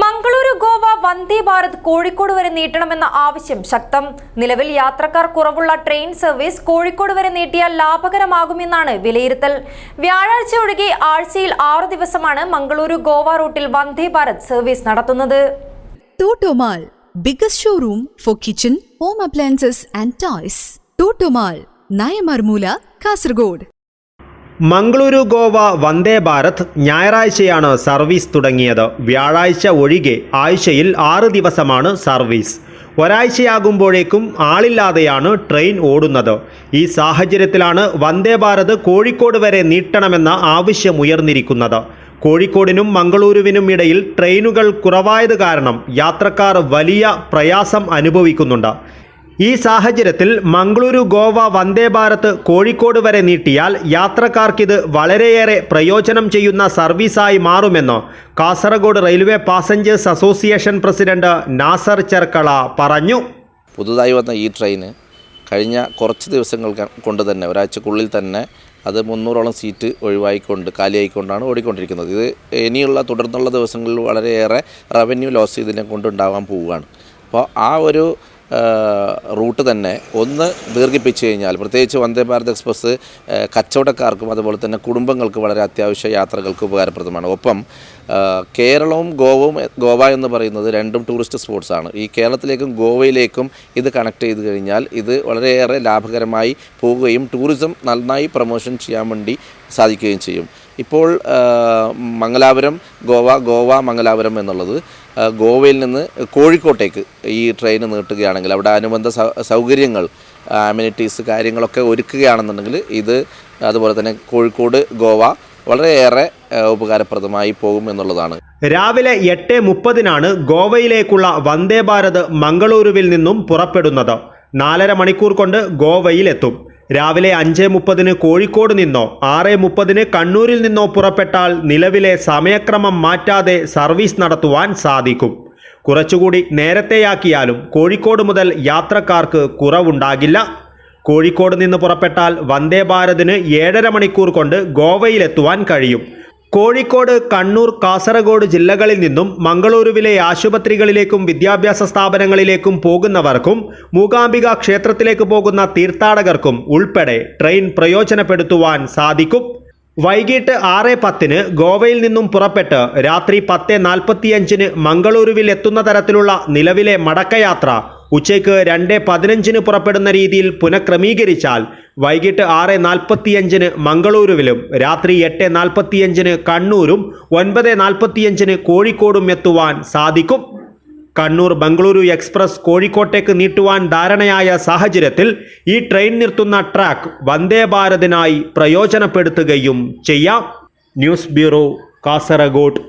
മംഗളൂരു ഗോവ വന്ദേ ഭാരത് കോഴിക്കോട് വരെ നീട്ടണമെന്ന ആവശ്യം ശക്തം നിലവിൽ യാത്രക്കാർ കുറവുള്ള ട്രെയിൻ സർവീസ് കോഴിക്കോട് വരെ നീട്ടിയാൽ ലാഭകരമാകുമെന്നാണ് വിലയിരുത്തൽ വ്യാഴാഴ്ച ഒഴികെ ആഴ്ചയിൽ ആറു ദിവസമാണ് മംഗളൂരു ഗോവ റൂട്ടിൽ വന്ദേ ഭാരത് സർവീസ് നടത്തുന്നത് showroom for kitchen, home appliances and. Totomal, Nayamarmula, Kasargod. Mangaluru Goa Vande Bharat ഞായറാഴ്ചയാണ് സർവീസ് തുടങ്ങിയത്. വ്യാഴാഴ്ച ഒഴികെ ആഴ്ചയിൽ ആറ് ദിവസമാണ് സർവീസ്. ഒരാഴ്ചയാകുമ്പോഴേക്കും ആളില്ലാതെയാണ് ട്രെയിൻ ഓടുന്നത്. ഈ സാഹചര്യത്തിലാണ് വന്ദേ ഭാരത് കോഴിക്കോട് വരെ നീട്ടണമെന്ന ആവശ്യമുയർന്നിരിക്കുന്നത് കോഴിക്കോടിനും മംഗളൂരുവിനും ഇടയിൽ ട്രെയിനുകൾ കുറവായത് കാരണം യാത്രക്കാർ വലിയ പ്രയാസം അനുഭവിക്കുന്നുണ്ട്. ഈ സാഹചര്യത്തിൽ മംഗളൂരു ഗോവ വന്ദേ ഭാരത് കോഴിക്കോട് വരെ നീട്ടിയാൽ യാത്രക്കാർക്കിത് വളരെയേറെ പ്രയോജനം ചെയ്യുന്ന സർവീസായി മാറുമെന്ന് Kasaragod railway passengers association president Nasar Cherkala പറഞ്ഞു. പുതുതായി വന്ന ഈ ട്രെയിന് കഴിഞ്ഞ കുറച്ച് ദിവസങ്ങൾ കൊണ്ട് തന്നെ ഒരാഴ്ചക്കുള്ളിൽ തന്നെ അത് മുന്നൂറോളം സീറ്റ് ഒഴിവായിക്കൊണ്ട് കാലിയായിക്കൊണ്ടാണ് ഓടിക്കൊണ്ടിരിക്കുന്നത്. ഇത് ഇനിയുള്ള തുടർന്നുള്ള ദിവസങ്ങളിൽ വളരെയേറെ റവന്യൂ ലോസ് ഇതിനെ കൊണ്ടുണ്ടാവാൻ പോവുകയാണ്. അപ്പോൾ ആ ഒരു റൂട്ട് തന്നെ ഒന്ന് ദീർഘിപ്പിച്ചു കഴിഞ്ഞാൽ പ്രത്യേകിച്ച് വന്ദേ ഭാരത് എക്സ്പ്രസ് കച്ചവടക്കാർക്കും അതുപോലെ തന്നെ കുടുംബങ്ങൾക്ക് വളരെ അത്യാവശ്യ യാത്രകൾക്ക് ഉപകാരപ്രദമാണ്. ഒപ്പം കേരളവും ഗോവയും ഗോവ എന്ന് പറയുന്നത് രണ്ടും ടൂറിസ്റ്റ് സ്പോട്സാണ് ഈ കേരളത്തിലേക്കും ഗോവയിലേക്കും ഇത് കണക്ട് ചെയ്ത് കഴിഞ്ഞാൽ ഇത് വളരെയേറെ ലാഭകരമായി പോവുകയും ടൂറിസം നന്നായി പ്രൊമോഷൻ ചെയ്യാൻ വേണ്ടി സാധിക്കുകയും ചെയ്യും. ഇപ്പോൾ മംഗലാപുരം ഗോവ ഗോവ മംഗലാപുരം എന്നുള്ളത് ഗോവയിൽ നിന്ന് കോഴിക്കോട്ടേക്ക് ഈ ട്രെയിൻ നീട്ടുകയാണെങ്കിൽ അവിടെ അനുബന്ധ സൗകര്യങ്ങൾ അമ്യൂണിറ്റീസ് കാര്യങ്ങളൊക്കെ ഒരുക്കുകയാണെന്നുണ്ടെങ്കിൽ ഇത് അതുപോലെ തന്നെ കോഴിക്കോട് ഗോവ വളരെയേറെ ഉപകാരപ്രദമായി പോകും എന്നുള്ളതാണ്. രാവിലെ എട്ട് മുപ്പതിനാണ് ഗോവയിലേക്കുള്ള വന്ദേ ഭാരത് മംഗളൂരുവിൽ നിന്നും പുറപ്പെടുന്നത്. നാലര മണിക്കൂർ കൊണ്ട് ഗോവയിലെത്തും. രാവിലെ അഞ്ച് മുപ്പതിന് കോഴിക്കോട് നിന്നോ ആറ് മുപ്പതിന് കണ്ണൂരിൽ നിന്നോ പുറപ്പെട്ടാൽ നിലവിലെ സമയക്രമം മാറ്റാതെ സർവീസ് നടത്തുവാൻ സാധിക്കും. കുറച്ചുകൂടി നേരത്തെയാക്കിയാലും കോഴിക്കോട് മുതൽ യാത്രക്കാർക്ക് കുറവുണ്ടാകില്ല. കോഴിക്കോട് നിന്ന് പുറപ്പെട്ടാൽ വന്ദേ ഭാരതിന് ഏഴര മണിക്കൂർ കൊണ്ട് ഗോവയിലെത്തുവാൻ കഴിയും. കോഴിക്കോട് കണ്ണൂർ കാസർഗോഡ് ജില്ലകളിൽ നിന്നും മംഗളൂരുവിലെ ആശുപത്രികളിലേക്കും വിദ്യാഭ്യാസ സ്ഥാപനങ്ങളിലേക്കും പോകുന്നവർക്കും മൂകാംബിക ക്ഷേത്രത്തിലേക്ക് പോകുന്ന തീർത്ഥാടകർക്കും ഉൾപ്പെടെ ട്രെയിൻ പ്രയോജനപ്പെടുത്തുവാൻ സാധിക്കും. വൈകിട്ട് ആറ് പത്തിന് ഗോവയിൽ നിന്നും പുറപ്പെട്ട് രാത്രി പത്ത് നാൽപ്പത്തിയഞ്ചിന് മംഗളൂരുവിൽ എത്തുന്ന തരത്തിലുള്ള നിലവിലെ മടക്കയാത്ര ഉച്ചയ്ക്ക് രണ്ട് പതിനഞ്ചിന് പുറപ്പെടുന്ന രീതിയിൽ പുനഃക്രമീകരിച്ചാൽ വൈകിട്ട് ആറ് നാൽപ്പത്തിയഞ്ചിന് മംഗളൂരുവിലും രാത്രി എട്ട് നാൽപ്പത്തിയഞ്ചിന് കണ്ണൂരും ഒൻപത് നാൽപ്പത്തിയഞ്ചിന് കോഴിക്കോടും എത്തുവാൻ സാധിക്കും. കണ്ണൂർ ബംഗളൂരു എക്സ്പ്രസ് കോഴിക്കോട്ടേക്ക് നീട്ടുവാൻ ധാരണയായ സാഹചര്യത്തിൽ ഈ ട്രെയിൻ നിർത്തുന്ന ട്രാക്ക് വന്ദേ ഭാരതിനായി പ്രയോജനപ്പെടുത്തുകയും ചെയ്യാം. News bureau Kasaragod.